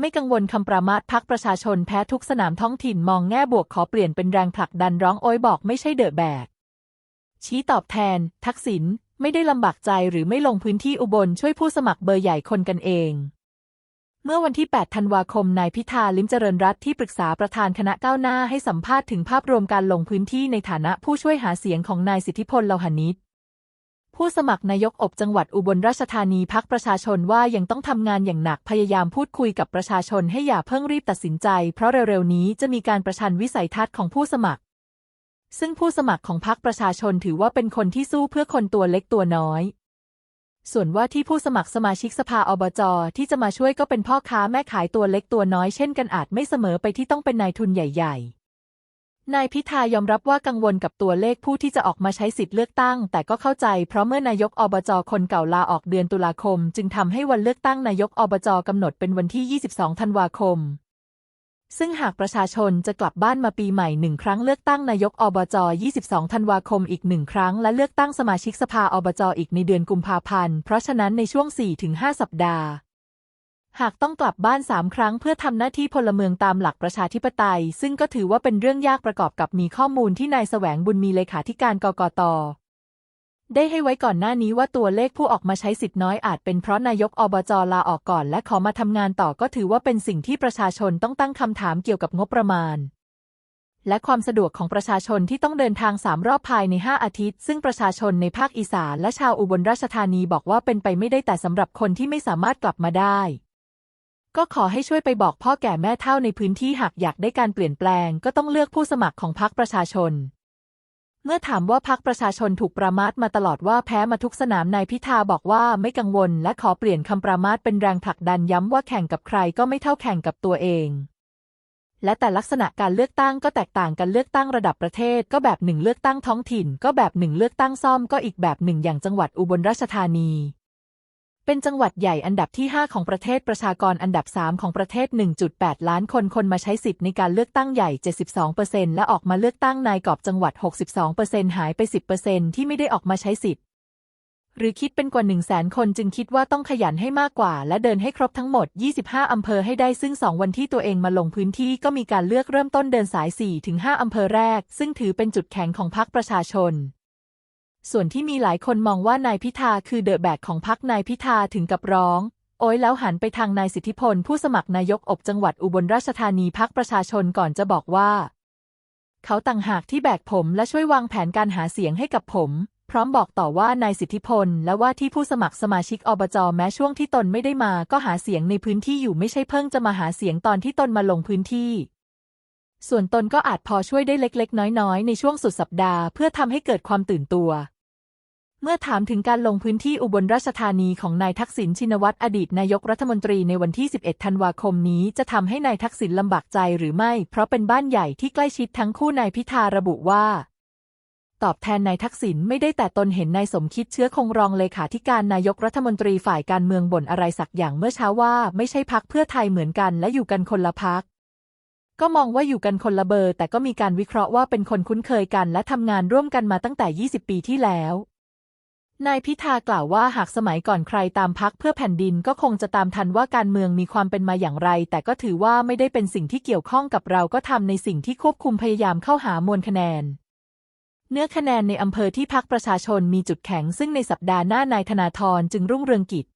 ไม่กังวลคำประมาทพักประชาชนแพ้ทุกสนามท้องถิ่นมองแง่บวกขอเปลี่ยนเป็นแรงผลักดันร้องโอยบอกไม่ใช่เดอะแบก ชี้ตอบแทน ทักษิณไม่ได้ลำบากใจหรือไม่ลงพื้นที่อุบลช่วยผู้สมัครเบอร์ใหญ่คนกันเอง เมื่อวันที่ 8 ธันวาคม นายพิธา ลิมเจริญรัตที่ปรึกษาประธานคณะก้าวหน้าให้สัมภาษณ์ถึงภาพรวมการลงพื้นที่ในฐานะผู้ช่วยหาเสียงของนายสิทธิพลเลาหนิต ผู้สมัครนายกอบจังหวัดอุบลราชธานีพักประชาชนว่ายังต้องทำงานอย่างหนักพยายามพูดคุยกับประชาชนให้อย่าเพิ่งรีบตัดสินใจ เพราะเร็วๆนี้จะมีการประชันวิสัยทัศน์ของผู้สมัคร ซึ่งผู้สมัครของพรรคประชาชนถือว่าเป็นคนที่สู้เพื่อคนตัวเล็กตัวน้อย ส่วนว่าที่ผู้สมัครสมาชิกสภาอบจที่จะมาช่วยก็เป็นพ่อค้าแม่ขายตัวเล็กตัวน้อยเช่นกันอาจไม่เสมอไปที่ต้องเป็นนายทุนใหญ่ ๆ นายพิธายอมรับว่ากังวลกับตัวเลขผู้ที่จะออกมาใช้สิทธิ์เลือกตั้ง แต่ก็เข้าใจเพราะเมื่อนายกอบจคนเก่าลาออกเดือนตุลาคม จึงทำให้วันเลือกตั้งนายกอบจกำหนดเป็นวันที่ 22 ธันวาคม ซึ่งหากประชาชนจะกลับบ้านมาปีใหม่หนึ่งครั้งเลือกตั้งนายกอบจ 22 ธันวาคมอีกหนึ่งครั้งและเลือกตั้งสมาชิกสภาอบจอีกในเดือนกุมภาพันธ์เพราะฉะนั้นในช่วง 4-5 สัปดาห์ หากต้องกลับบ้านสามครั้งเพื่อทำหน้าที่พลเมืองตามหลักประชาธิปไตย ซึ่งก็ถือว่าเป็นเรื่องยากประกอบกับมีข้อมูลที่นายแสวงบุญมีเลขาธิการกกตได้ให้ไว้ก่อนหน้านี้ว่าตัวเลขผู้ออกมาใช้สิทธิ์น้อยอาจเป็นเพราะนายกอบจลาออกก่อนและขอมาทำงานต่อก็ถือว่าเป็นสิ่งที่ประชาชนต้องตั้งคำถามเกี่ยวกับงบประมาณ และความสะดวกของประชาชนที่ต้องเดินทางสามรอบภายใน 5 อาทิตย์ ซึ่งประชาชนในภาคอีสานและชาวอุบลราชธานีบอกว่าเป็นไปไม่ได้แต่สำหรับคนที่ไม่สามารถกลับมาได้ ก็ขอให้ช่วยไปบอกพ่อแก่แม่เฒ่าในพื้นที่หากอยากได้การเปลี่ยนแปลง ก็ต้องเลือกผู้สมัครของพรรคประชาชน เมื่อถามว่าพักประชาชนถูกประมาทมาตลอดว่าแพ้มาทุกสนามนายพิธาบอกว่าไม่กังวล และขอเปลี่ยนคำประมาทเป็นแรงผลักดันย้ำว่าแข่งกับใครก็ไม่เท่าแข่งกับตัวเองและแต่ลักษณะการเลือกตั้งก็แตกต่างกันเลือกตั้งระดับประเทศก็แบบหนึ่งเลือกตั้งท้องถิ่น ก็แบบหนึ่งเลือกตั้งซ่อมก็อีกแบบหนึ่งอย่างจังหวัดอุบลราชธานี เป็นจังหวัดใหญ่อันดับที่ 5 ของประเทศประชากรอันดับ 3 ของประเทศ 1.8 ล้านคนคนมาใช้สิทธิ์ในการเลือกตั้งใหญ่ 72%และออกมาเลือกตั้งนายกอบจังหวัด 62%หายไป 10%ที่ไม่ได้ออกมาใช้สิทธิ์ หรือคิดเป็นกว่า 1 0 0 0 0แสนคนจึงคิดว่าต้องขยันให้มากกว่า และเดินให้ครบทั้งหมด 25 อำเภอให้ได้ซึ่ง 2 วันที่ตัวเองมาลงพื้นที่ก็มีการเลือกเริ่มต้นเดินสาย 4-5 อำเภอแรก ซึ่งถือเป็นจุดแข็งของพรรคประชาชน ส่วนที่มีหลายคนมองว่านายพิธาคือเดอะแบกของพรรคนายพิธาถึงกับร้อง โอยแล้วหันไปทางนายสิทธิพล ผู้สมัครนายกอบจังหวัดอุบลราชธานีพักประชาชนก่อนจะบอกว่า เขาต่างหากที่แบกผมและช่วยวางแผนการหาเสียงให้กับผม พร้อมบอกต่อว่านายสิทธิพล และว่าที่ผู้สมัครสมาชิกอบจแม้ช่วงที่ตนไม่ได้มาก็หาเสียงในพื้นที่อยู่ไม่ใช่เพิ่งจะมาหาเสียงตอนที่ตนมาลงพื้นที่ส่วนตนก็อาจพอช่วยได้เล็กๆ น้อยๆ ในช่วงสุดสัปดาห์เพื่อทำให้เกิดความตื่นตัว เมื่อถามถึงการลงพื้นที่อุบลราชธานีของนายทักษิณชินวัตรอดีตนายกรัฐมนตรีในวันที่ 11 ธันวาคมนี้จะทำให้นายทักษิณลำบากใจหรือไม่ เพราะเป็นบ้านใหญ่ที่ใกล้ชิดทั้งคู่นายพิธาระบุว่า ตอบแทนนายทักษิณไม่ได้แต่ตนเห็นนายสมคิดเชื้อคงรองเลขาธิการนายกรัฐมนตรีฝ่ายการเมืองบ่นอะไรสักอย่างเมื่อเช้าว่าไม่ใช่พักเพื่อไทยเหมือนกันและอยู่กันคนละพักก็มองว่าอยู่กันคนละเบอร์ แต่ก็มีการวิเคราะห์ว่าเป็นคนคุ้นเคยกันและทำงานร่วมกันมาตั้งแต่ 20 ปีที่แล้ว นายพิธากล่าวว่าหากสมัยก่อนใครตามพักเพื่อแผ่นดินก็คงจะตามทันว่าการเมืองมีความเป็นมาอย่างไร แต่ก็ถือว่าไม่ได้เป็นสิ่งที่เกี่ยวข้องกับเราก็ทำในสิ่งที่ควบคุมพยายามเข้าหามวลคะแนน เนื้อคะแนนในอำเภอที่พักประชาชนมีจุดแข็ง ซึ่งในสัปดาห์หน้านายธนาธรจึงรุ่งเรืองกิจ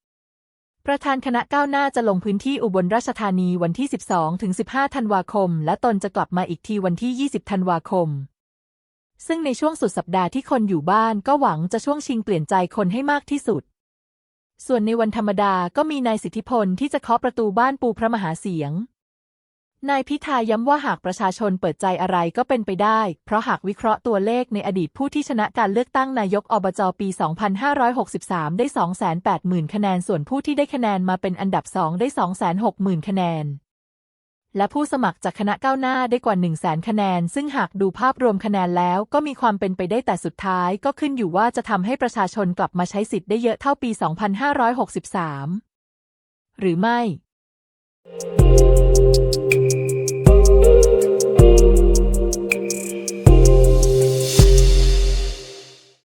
ประธานคณะก้าวหน้าจะลงพื้นที่อุบลราชธานีวันที่ 12ถึง15 ธันวาคม และตนจะกลับมาอีกทีวันที่ 20 ธันวาคม ซึ่งในช่วงสุดสัปดาห์ที่คนอยู่บ้านก็หวังจะช่วงชิงเปลี่ยนใจคนให้มากที่สุด ส่วนในวันธรรมดาก็มีนายสิทธิพลที่จะเคาะประตูบ้านปูพระมหาเสียง นายพิธาย้ำว่าหากประชาชนเปิดใจอะไรก็เป็นไปได้ เพราะหากวิเคราะห์ตัวเลขในอดีตผู้ที่ชนะการเลือกตั้งนายกอบจปี 2563 ได้ 280,000 คะแนน ส่วนผู้ที่ได้คะแนนมาเป็นอันดับ 2 ได้ 260,000 คะแนน และผู้สมัครจากคณะก้าวหน้าได้กว่า 1 0 0 0 0แคะแนน ซึ่งหากดูภาพรวมคะแนนแล้วก็มีความเป็นไปได้แต่สุดท้ายก็ขึ้นอยู่ว่าจะทำให้ประชาชนกลับมาใช้สิทธิ์ได้เยอะเท่าปี 2563 หรือไม่